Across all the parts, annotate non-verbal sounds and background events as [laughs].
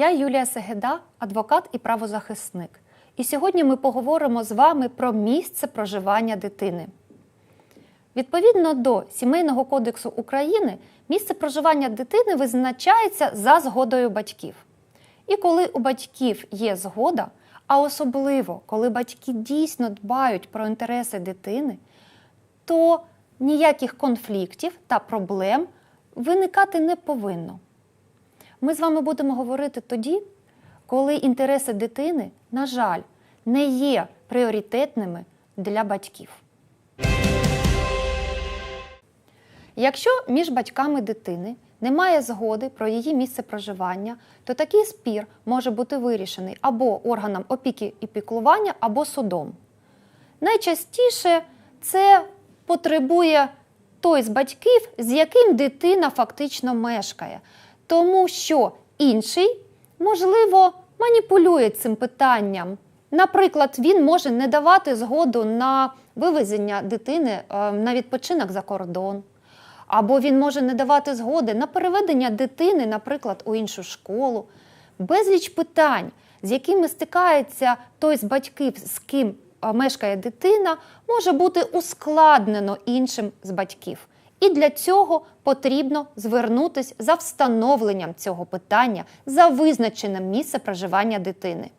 Я Юлія Сегеда, адвокат і правозахисник. І сьогодні ми поговоримо з вами про місце проживання дитини. Відповідно до Сімейного кодексу України, місце проживання дитини визначається за згодою батьків. І коли у батьків є згода, а особливо коли батьки дійсно дбають про інтереси дитини, то ніяких конфліктів та проблем виникати не повинно. Ми з вами будемо говорити тоді, коли інтереси дитини, на жаль, не є пріоритетними для батьків. Якщо між батьками дитини немає згоди про її місце проживання, то такий спір може бути вирішений або органом опіки і піклування, або судом. Найчастіше це потребує той з батьків, з яким дитина фактично мешкає, тому що інший, можливо, маніпулює цим питанням. Наприклад, він може не давати згоду на вивезення дитини е, на відпочинок за кордон. Або він може не давати згоди на переведення дитини, наприклад, у іншу школу. Безліч питань, з якими стикається той з батьків, з ким е, мешкає дитина, може бути ускладнено іншим з батьків. І для цього потрібно звернутися за встановленням цього питання за визначеним місце проживання дитини.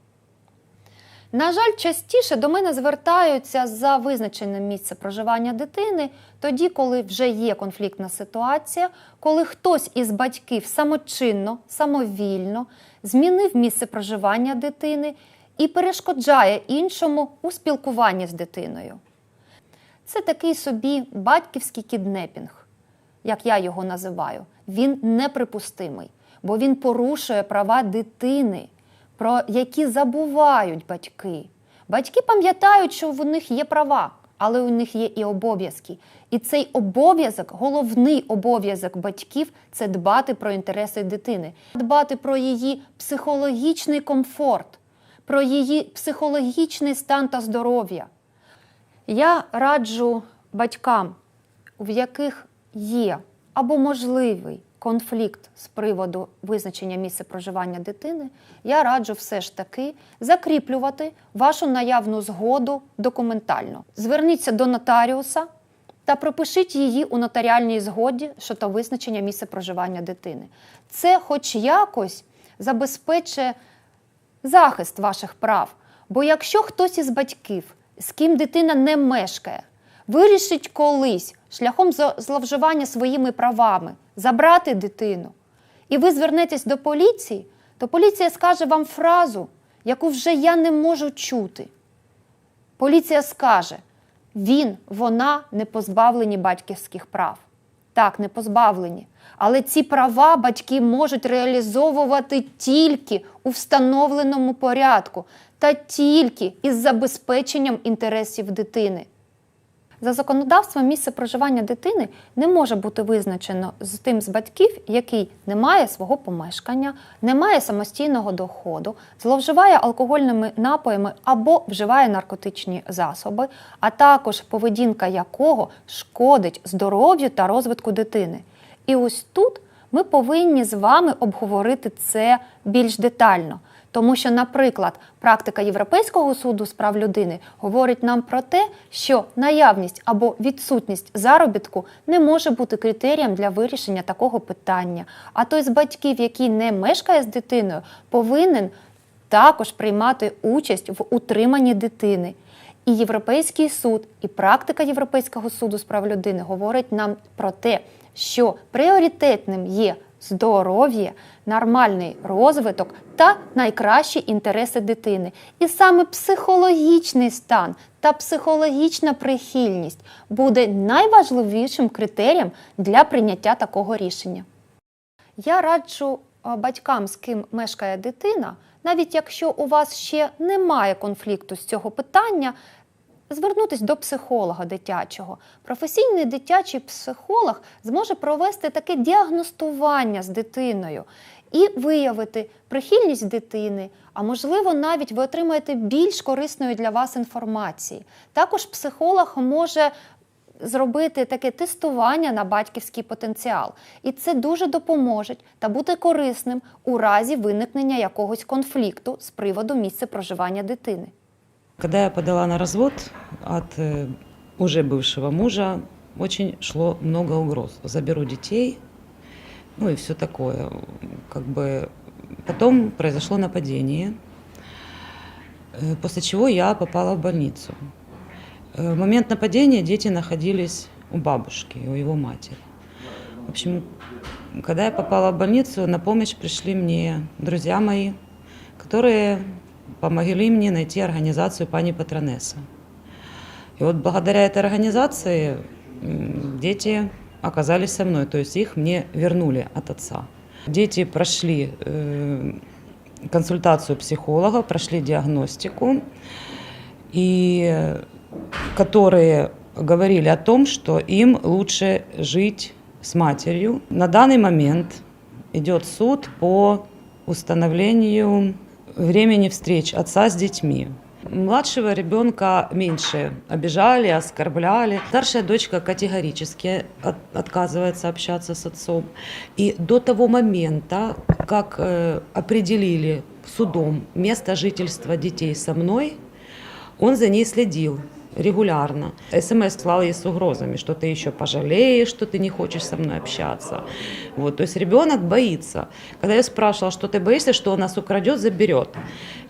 На жаль, частіше до мене звертаються за визначеним місце проживання дитини, тоді, коли вже є конфліктна ситуація, коли хтось із батьків самочинно, самовільно змінив місце проживання дитини і перешкоджає іншому у спілкуванні з дитиною. Це такий собі батьківський кіднепінг, як я його називаю. Він неприпустимий, бо він порушує права дитини про які забувають батьки. Батьки пам'ятають, що в них є права, але у них є і обов'язки. І цей обов'язок, головний обов'язок батьків це дбати про інтереси дитини, дбати про її психологічний комфорт, про її психологічний стан та здоров'я. Я раджу батькам, в яких є або можливий конфлікт з приводу визначення місця проживання дитини, я раджу все ж таки закріплювати вашу наявну згоду документально. Зверніться до нотаріуса та пропишіть її у нотаріальній згоді щодо визначення місця проживання дитини. Це, хоч якось, забезпечує захист ваших прав. Бо якщо хтось із батьків, з ким дитина не мешкає, вирішить колись шляхом зловживання своїми правами забрати дитину, і ви звернетесь до поліції, то поліція скаже вам фразу, яку вже я не можу чути. Поліція скаже: він, вона не позбавлені батьківських прав. Так, не позбавлені. Але ці права батьки можуть реалізовувати тільки у встановленому порядку та тільки із забезпеченням інтересів дитини. За законодавством місце проживання дитини не може бути визначено з тим з батьків, який не має свого помешкання, не має самостійного доходу, зловживає алкогольними напоями або вживає наркотичні засоби, а також поведінка якого шкодить здоров'ю та розвитку дитини. І ось тут ми повинні з вами обговорити це більш детально. Тому що, наприклад, практика Європейського суду з прав людини говорить нам про те, що наявність або відсутність заробітку не може бути критерієм для вирішення такого питання. А той з батьків, який не мешкає з дитиною, повинен також приймати участь в утриманні дитини. І Європейський суд, і практика Європейського суду з прав людини говорить нам про те, що пріоритетним є здоров'я, нормальний розвиток та найкращі інтереси дитини. І саме психологічний стан та психологічна прихильність буде найважливішим критерієм для прийняття такого рішення. Я раджу батькам, з ким мешкає дитина, навіть якщо у вас ще немає конфлікту з цього питання, звернутися до психолога дитячого. Професійний дитячий психолог зможе провести таке діагностування з дитиною і виявити прихильність дитини, а можливо, навіть ви отримаєте більш корисної для вас інформації. Також психолог може зробити таке тестування на батьківський потенціал. І це дуже допоможе та буде корисним у разі виникнення якогось конфлікту з приводу місця проживання дитини. Когда я подала на развод от э, уже бывшего мужа, очень шло много угроз. Заберу детей, ну и все такое. Как бы потом произошло нападение, э, после чего я попала в больницу. Э, В момент нападения дети находились у бабушки, у его матери. В общем, когда я попала в больницу, на помощь пришли мне друзья мои, которые помогли мне найти организацию пани Патронесса. И вот благодаря этой организации дети оказались со мной, то есть их мне вернули от отца. Дети прошли э, консультацию психолога, прошли диагностику, и которые говорили о том, что им лучше жить с матерью. На данный момент идет суд по установлению времени встреч отца с детьми. Младшего ребенка меньше обижали, оскорбляли. Старшая дочка категорически от- отказывается общаться с отцом. И до того момента, как э, определили судом место жительства детей со мной, он за ней следил регулярно. СМС слал ей с угрозами, что ты еще пожалеешь, что ты не хочешь со мной общаться. Вот, то есть ребенок боится. Когда я спрашивала, что ты боишься, что он нас украдет, заберет.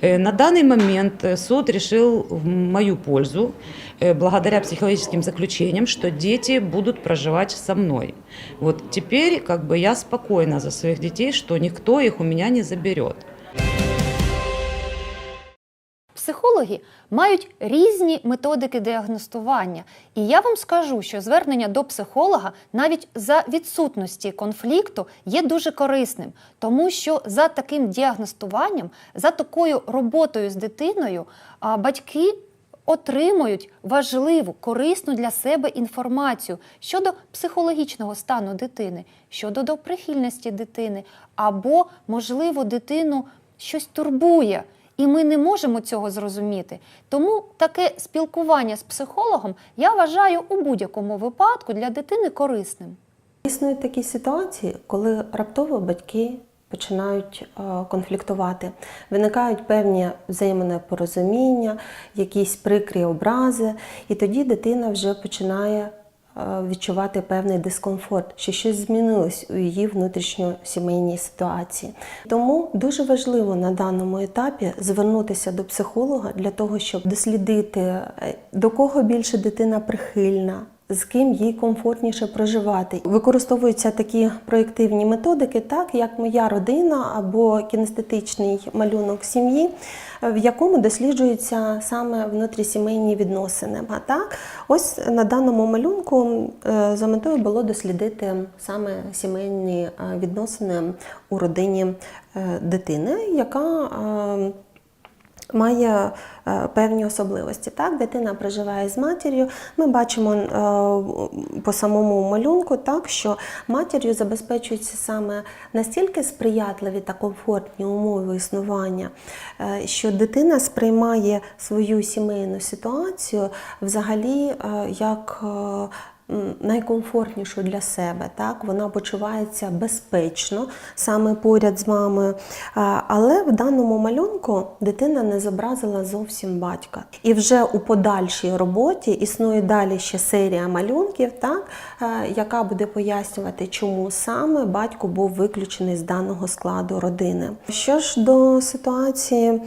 Э, На данный момент э, суд решил в мою пользу, э, благодаря психологическим заключениям, что дети будут проживать со мной. Вот теперь как бы я спокойна за своих детей, что никто их у меня не заберет. Психологи мають різні методики діагностування, і я вам скажу, що звернення до психолога навіть за відсутності конфлікту є дуже корисним, тому що за таким діагностуванням, за такою роботою з дитиною, батьки отримують важливу, корисну для себе інформацію щодо психологічного стану дитини, щодо до прихильності дитини, або, можливо, дитину щось турбує. І ми не можемо цього зрозуміти. Тому таке спілкування з психологом я вважаю у будь-якому випадку для дитини корисним. Існують такі ситуації, коли раптово батьки починають е, конфліктувати, виникають певні взаємонепорозуміння, якісь прикрі образи, і тоді дитина вже починає відчувати певний дискомфорт, що щось змінилось у її внутрішньосімейній ситуації. Тому дуже важливо на даному етапі звернутися до психолога для того, щоб дослідити, е, до кого більше дитина прихильна з ким їй комфортніше проживати. Використовуються такі проєктивні методики, так як моя родина або кінестетичний малюнок сім'ї, в якому досліджуються саме внутрісімейні відносини. А так, ось на даному малюнку е, за метою було дослідити саме сімейні е, відносини у родині е, дитини, яка має е, певні особливості. Так, дитина проживає з матір'ю. Ми бачимо е, по самому малюнку, так що матір'ю забезпечуються саме настільки сприятливі та комфортні умови існування, е, що дитина сприймає свою сімейну ситуацію взагалі як. Е, найкомфортнішу для себе. Так? Вона почувається безпечно саме поряд з мамою. Але в даному малюнку дитина не зобразила зовсім батька. І вже у подальшій роботі існує далі ще серія малюнків, так? е, яка буде пояснювати, чому саме батько був виключений з даного складу родини. Що ж до ситуації.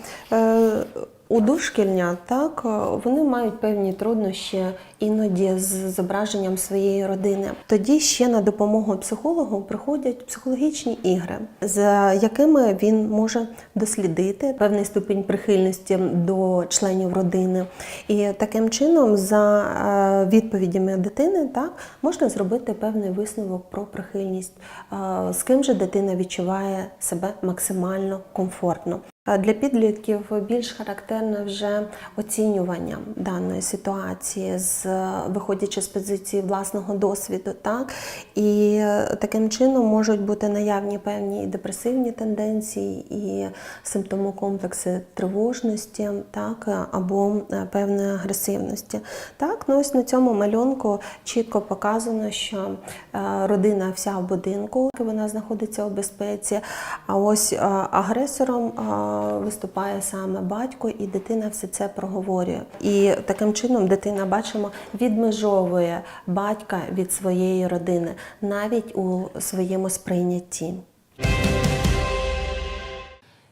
У дошкільня так е, вони мають певні труднощі іноді з зображенням своєї родини. Тоді ще на допомогу психологу приходять психологічні ігри, з якими він може дослідити певний ступінь прихильності до членів родини. І таким чином, за е, відповідями дитини, так можна зробити певний висновок про прихильність, е, з ким же дитина відчуває себе максимально комфортно. А Для підлітків більш характерне вже оцінювання даної ситуації, з виходячи з позиції власного досвіду, так і е, таким чином можуть бути наявні певні депресивні тенденції, і симптомокомплекси тривожності, так або е, певної агресивності. Так, ну ось на цьому малюнку чітко показано, що е, родина вся в будинку, вона знаходиться у безпеці. А ось е, агресором е, виступає саме батько, і дитина все це проговорює. І таким чином дитина бачимо відмежовує батька від своєї родини навіть у своєму сприйнятті.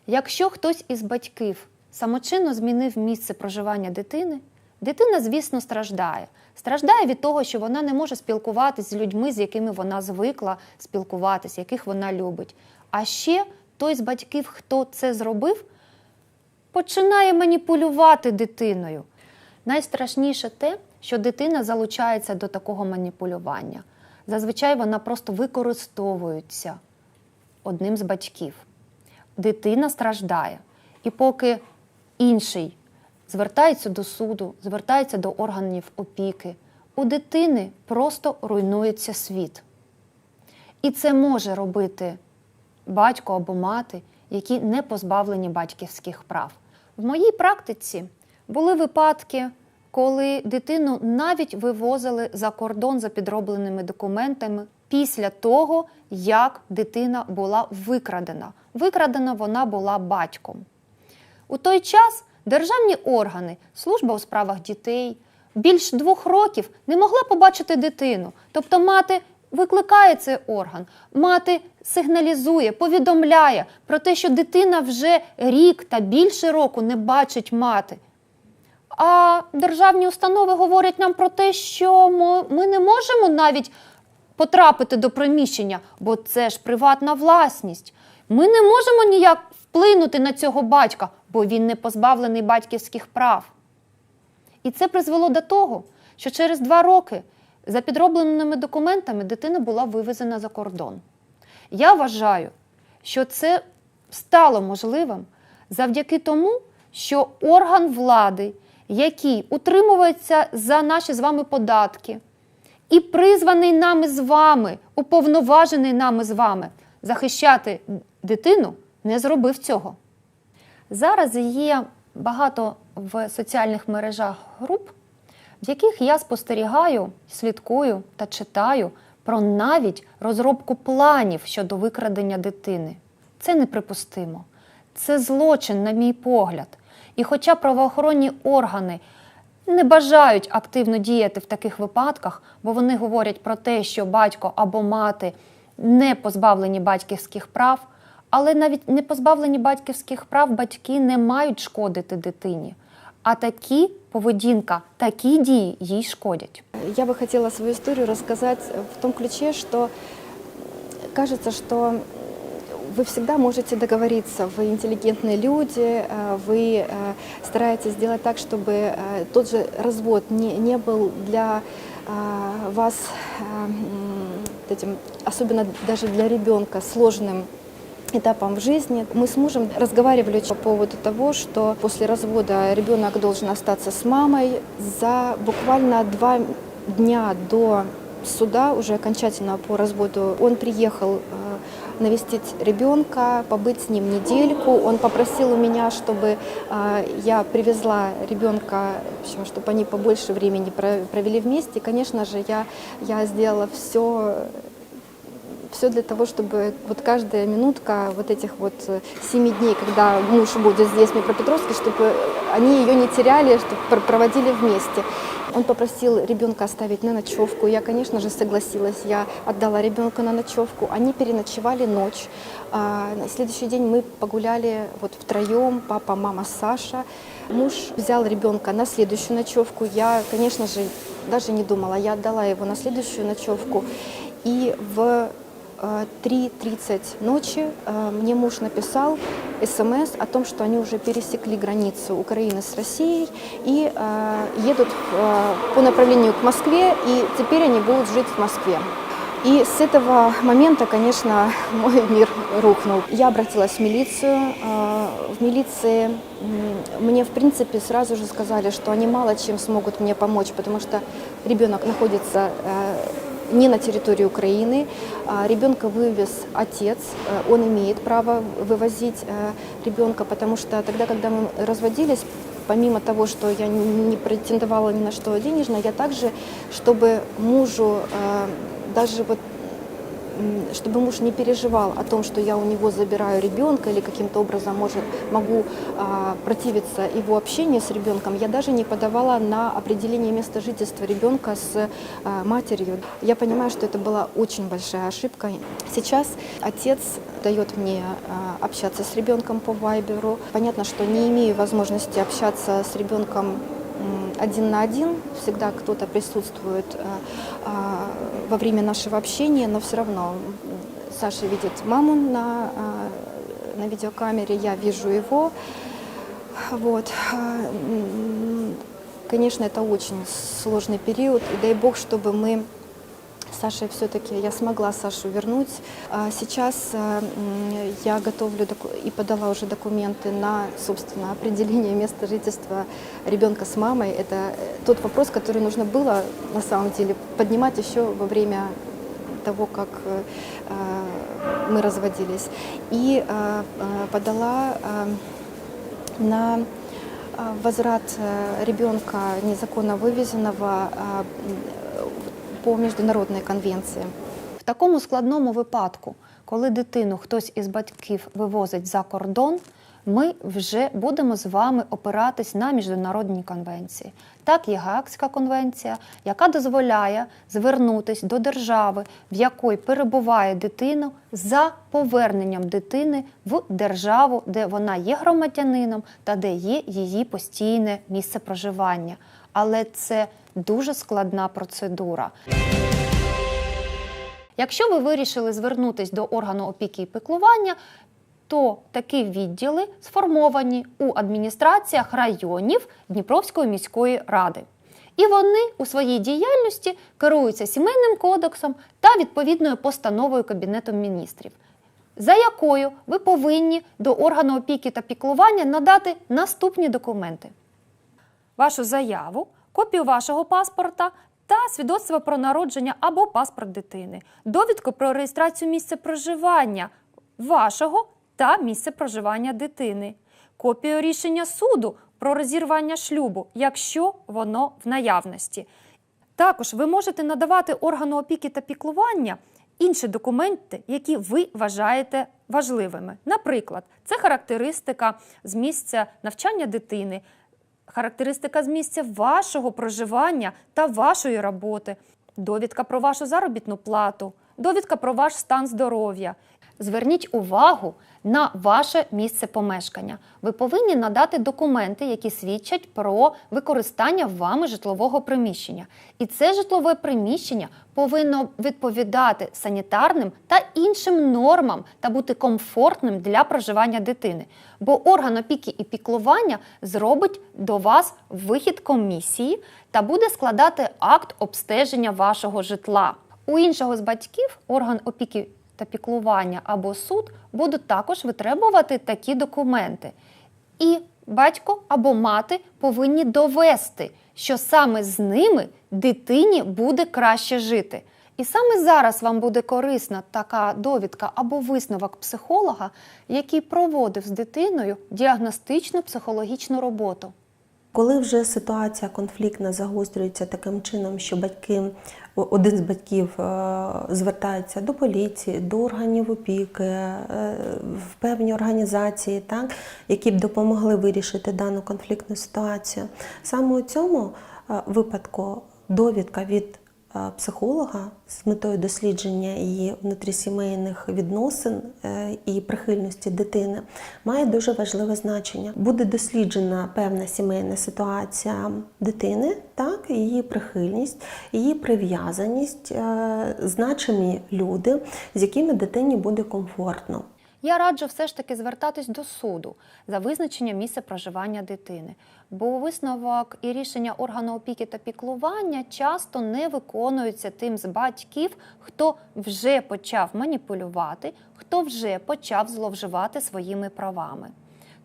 Якщо хтось із батьків самочинно змінив місце проживання дитини, дитина, звісно, страждає. Страждає від того, що вона не може спілкуватися з людьми, з якими вона звикла спілкуватися, яких вона любить. А ще той з батьків, хто це зробив, починає маніпулювати дитиною. Найстрашніше те, що дитина залучається до такого маніпулювання. Зазвичай вона просто використовується одним з батьків. Дитина страждає. І поки інший звертається до суду, звертається до органів опіки, у дитини просто руйнується світ. І це може робити батько або мати, які не позбавлені батьківських прав. В моїй практиці були випадки, коли дитину навіть вивозили за кордон за підробленими документами після того, як дитина була викрадена. Викрадена вона була батьком. У той час державні органи, служба у справах дітей більш двох років не могла побачити дитину. Тобто мати викликає цей орган, мати сигналізує, повідомляє про те, що дитина вже рік та більше року не бачить мати. А державні установи говорять нам про те, що ми- не можемо навіть потрапити до приміщення, бо це ж приватна власність. Ми не можемо ніяк вплинути на цього батька, бо він не позбавлений батьківських прав. І це призвело до того, що через два роки за підробленими документами дитина була вивезена за кордон. Я вважаю, що це стало можливим завдяки тому, що орган влади, який утримується за наші з вами податки, і призваний нами з вами, уповноважений нами з вами захищати дитину, не зробив цього. Зараз є багато в соціальних мережах груп, в яких я спостерігаю, слідкую та читаю про навіть розробку планів щодо викрадення дитини. Це неприпустимо. Це злочин, на мій погляд. І хоча правоохоронні органи не бажають активно діяти в таких випадках, бо вони говорять про те, що батько або мати не позбавлені батьківських прав, але навіть не позбавлені батьківських прав батьки не мають шкодити дитині А такі поведінка, такі дії їй шкодять. Я бы хотела свою историю рассказать в том ключе, что кажется, что вы всегда можете договориться, вы интеллигентные люди, э, вы э, стараетесь сделать так, чтобы э, тот же развод не, не был для э, вас э, м, этим, особенно даже для ребенка, сложным этапом в жизни. Мы с мужем разговаривали по поводу того, что после развода ребенок должен остаться с мамой. За буквально два дня до суда, уже окончательно по разводу, он приехал э, навестить ребенка, побыть с ним недельку. Он попросил у меня, чтобы э, я привезла ребенка, в общем, чтобы они побольше времени про- провели вместе. Конечно же, я, я сделала все все для того, чтобы вот каждая минутка вот этих вот э, семи дней, когда муж будет здесь, в Днепропетровске, чтобы они ее не теряли, чтобы пр- проводили вместе. Он попросил ребенка оставить на ночевку. Я, конечно же, согласилась. Я отдала ребенка на ночевку. Они переночевали ночь. А на следующий день мы погуляли вот втроем, папа, мама, Саша. Муж взял ребенка на следующую ночевку. Я, конечно же, даже не думала. Я отдала его на следующую ночевку. И в э, 3.30 ночи э, мне муж написал смс о том, что они уже пересекли границу Украины с Россией и э, едут э, по направлению к Москве, и теперь они будут жить в Москве. И с этого момента, конечно, [laughs] мой мир рухнул. Я обратилась в милицию. А, В милиции м, мне, в принципе, сразу же сказали, что они мало чем смогут мне помочь, потому что ребенок находится э, не на территории Украины. А Ребенка вывез отец, э, он имеет право вывозить э, ребенка, потому что тогда, когда мы разводились, помимо того, что я не претендовала ни на что денежно, я также, чтобы мужу э, даже вот м, чтобы муж не переживал о том, что я у него забираю ребенка или каким-то образом может, могу а, противиться его общению с ребенком, я даже не подавала на определение места жительства ребенка с а, матерью. Я понимаю, что это была очень большая ошибка. Сейчас отец дает мне а, общаться с ребенком по вайберу. Понятно, что не имею возможности общаться с ребенком один на один, всегда кто-то присутствует э, а, во время нашего общения, но все равно м, Саша видит маму на, а, на видеокамере, я вижу его. Вот. А, м, Конечно, это очень сложный период, и дай бог, чтобы мы с Сашей все-таки я смогла Сашу вернуть. А Сейчас а, м, я готовлю и подала уже документы на, собственно, определение места жительства ребенка с мамой. Это э, тот вопрос, который нужно было на самом деле поднимать еще во время того, как э, э, мы разводились. И э, э, подала э, на э, возврат э, ребенка незаконно вывезенного э, м, по международной конвенции. В такому складному випадку, коли дитину хтось із батьків вивозить за кордон, ми вже будемо з вами опиратись на міжнародні конвенції. Так є Гаагська конвенція, яка дозволяє звернутись до держави, в якої перебуває дитина, за поверненням дитини в державу, де вона є громадянином та де є її постійне місце проживання. Але це дуже складна процедура. Якщо ви вирішили звернутись до органу опіки і піклування, то такі відділи сформовані у адміністраціях районів Дніпровської міської ради. І вони у своїй діяльності керуються сімейним кодексом та відповідною постановою Кабінету міністрів, за якою ви повинні до органу опіки та піклування надати наступні документи: вашу заяву, копію вашого паспорта та свідоцтво про народження або паспорт дитини, довідку про реєстрацію місця проживання вашого та місце проживання дитини, копію рішення суду про розірвання шлюбу, якщо воно в наявності. Також ви можете надавати органу опіки та піклування інші документи, які ви вважаєте важливими. Наприклад, це характеристика з місця навчання дитини, характеристика з місця вашого проживання та вашої роботи, довідка про вашу заробітну плату, довідка про ваш стан здоров'я. Зверніть увагу на ваше місце помешкання. Ви повинні надати документи, які свідчать про використання вами житлового приміщення. І це житлове приміщення повинно відповідати санітарним та іншим нормам та бути комфортним для проживання дитини. Бо орган опіки і піклування зробить до вас вихід комісії та буде складати акт обстеження вашого житла. У іншого з батьків орган опіки та піклування або суд будуть також витребувати такі документи. І батько або мати повинні довести, що саме з ними дитині буде краще жити. І саме зараз вам буде корисна така довідка або висновок психолога, який проводив з дитиною діагностичну психологічну роботу. Коли вже ситуація конфліктна загострюється таким чином, що батьки, один з батьків е, звертається до поліції, до органів опіки, е, в певні організації, так, які б допомогли вирішити дану конфліктну ситуацію, саме у цьому е, випадку довідка від психолога з метою дослідження її внутрісімейних відносин е, і прихильності дитини має дуже важливе значення. Буде досліджена певна сімейна ситуація дитини, так, її прихильність, її прив'язаність, е, значимі люди, з якими дитині буде комфортно. Я раджу все ж таки звертатись до суду за визначення місця проживання дитини, бо висновок і рішення органу опіки та піклування часто не виконуються тим з батьків, хто вже почав маніпулювати, хто вже почав зловживати своїми правами.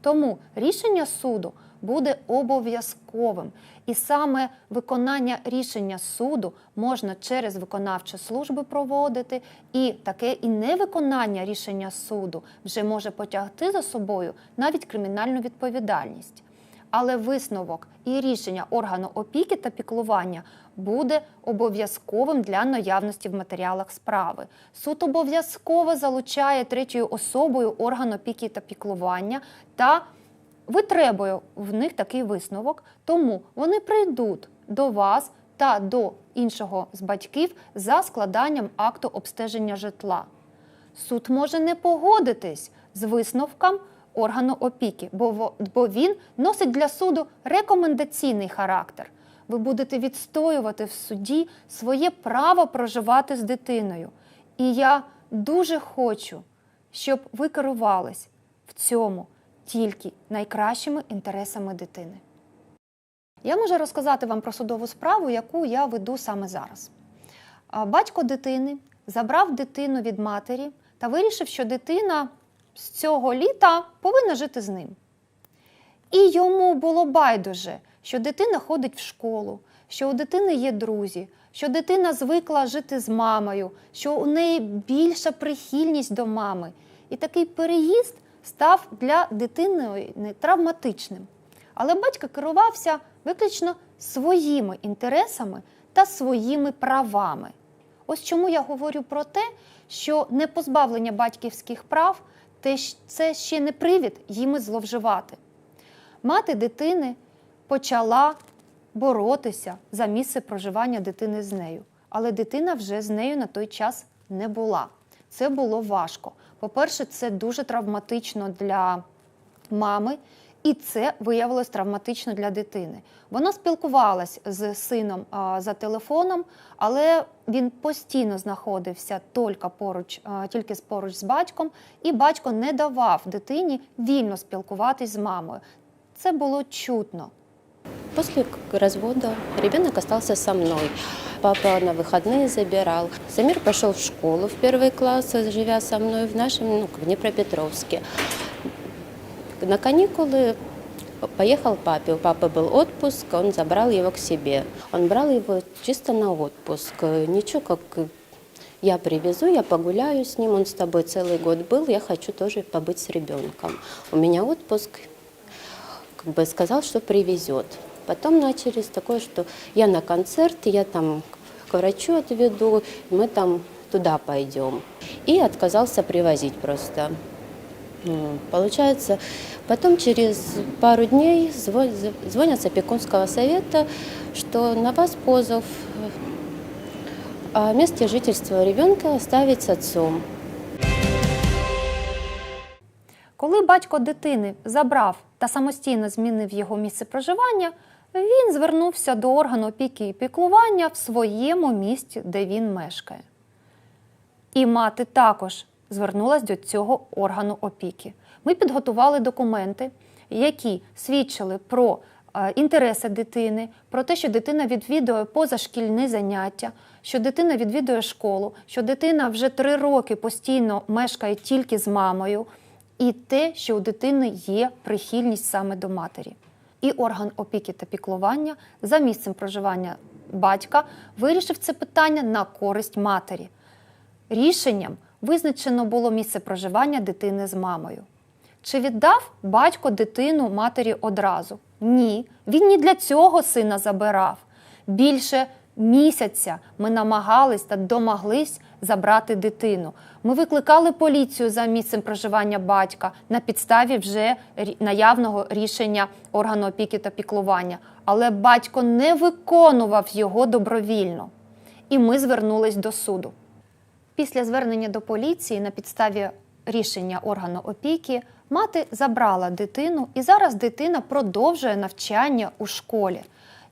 Тому рішення суду буде обов'язковим, і саме виконання рішення суду можна через виконавчі служби проводити, і таке і невиконання рішення суду вже може потягти за собою навіть кримінальну відповідальність. Але висновок і рішення органу опіки та піклування буде обов'язковим для наявності в матеріалах справи. Суд обов'язково залучає третьою особою орган опіки та піклування та витребує в них такий висновок, тому вони прийдуть до вас та до іншого з батьків за складанням акту обстеження житла. Суд може не погодитись з висновком органу опіки, бо, він носить для суду рекомендаційний характер. Ви будете відстоювати в суді своє право проживати з дитиною. І я дуже хочу, щоб ви керувались в цьому тільки найкращими інтересами дитини. Я можу розказати вам про судову справу, яку я веду саме зараз. Батько дитини забрав дитину від матері та вирішив, що дитина з цього літа повинна жити з ним. І йому було байдуже, що дитина ходить в школу, що у дитини є друзі, що дитина звикла жити з мамою, що у неї більша прихильність до мами. І такий переїзд став для дитини не травматичним. Але батько керувався виключно своїми інтересами та своїми правами. Ось чому я говорю про те, що не позбавлення батьківських прав це ще не привід їми зловживати. Мати дитини почала боротися за місце проживання дитини з нею, але дитина вже з нею на той час не була. Це було важко. По-перше, це дуже травматично для мами, і це виявилось травматично для дитини. Вона спілкувалась з сином за телефоном, але він постійно знаходився тільки поруч, тільки поруч з батьком, і батько не давав дитині вільно спілкуватись з мамою. Це було чутно. После развода ребенок остался со мной. Папа на выходные забирал. Самир пошел в школу в первый класс, живя со мной в нашем, ну, в Днепропетровске. На каникулы поехал папе. У папы был отпуск, он забрал его к себе. Он брал его чисто на отпуск. Ничего, как я привезу, я погуляю с ним, он с тобой целый год был, я хочу тоже побыть с ребенком. У меня отпуск, как бы сказал, что привезет. Потом начались такое, что я на концерт, я там к врачу отведу, мы там туда пойдем. И отказался привозить просто. М, Получается, потом через пару дней зво- звонят с опекунского совета, что на вас позов о месте жительства ребенка оставить с отцом. Коли батько дитини забрав та самостійно змінив його місце проживання, він звернувся до органу опіки і піклування в своєму місті, де він мешкає. І мати також звернулася до цього органу опіки. Ми підготували документи, які свідчили про е, інтереси дитини, про те, що дитина відвідує позашкільні заняття, що дитина відвідує школу, що дитина вже три роки постійно мешкає тільки з мамою, і те, що у дитини є прихильність саме до матері. І орган опіки та піклування за місцем проживання батька вирішив це питання на користь матері. Рішенням визначено було місце проживання дитини з мамою. Чи віддав батько дитину матері одразу? Ні. Він не для цього сина забирав. Більше місяця ми намагались та домоглись забрати дитину. Ми викликали поліцію за місцем проживання батька на підставі вже наявного рішення органу опіки та піклування. Але батько не виконував його добровільно. І ми звернулись до суду. Після звернення до поліції на підставі рішення органу опіки мати забрала дитину, і зараз дитина продовжує навчання у школі.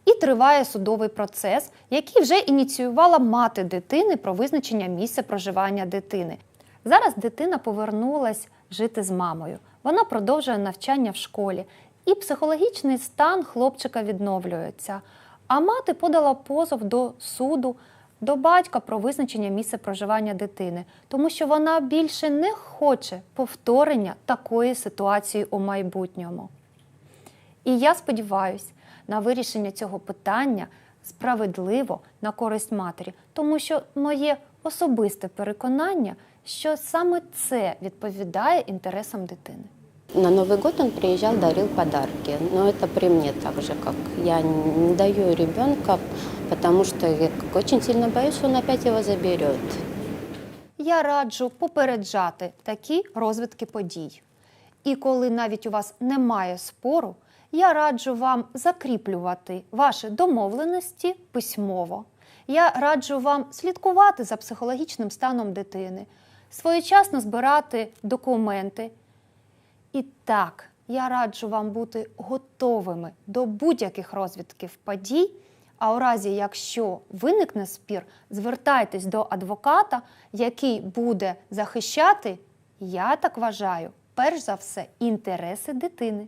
І триває судовий процес, який вже ініціювала мати дитини про визначення місця проживання дитини. Зараз дитина повернулась жити з мамою. Вона продовжує навчання в школі, і психологічний стан хлопчика відновлюється. А мати подала позов до суду, до батька про визначення місця проживання дитини, тому що вона більше не хоче повторення такої ситуації у майбутньому. І я сподіваюся на вирішення цього питання справедливо на користь матері, тому що моє особисте переконання, що саме це відповідає інтересам дитини. На Новый год он приезжал, дарил подарки. Но это при мне так же, как я не даю ребенка, потому что я очень сильно боюсь, что он опять его заберет. Я раджу попереджати такі розвитки подій. І коли навіть у вас немає спору, я раджу вам закріплювати ваші домовленості письмово. Я раджу вам слідкувати за психологічним станом дитини, своєчасно збирати документи. І так, я раджу вам бути готовими до будь-яких розвитків подій. А у разі, якщо виникне спір, звертайтесь до адвоката, який буде захищати, я так вважаю, перш за все, інтереси дитини.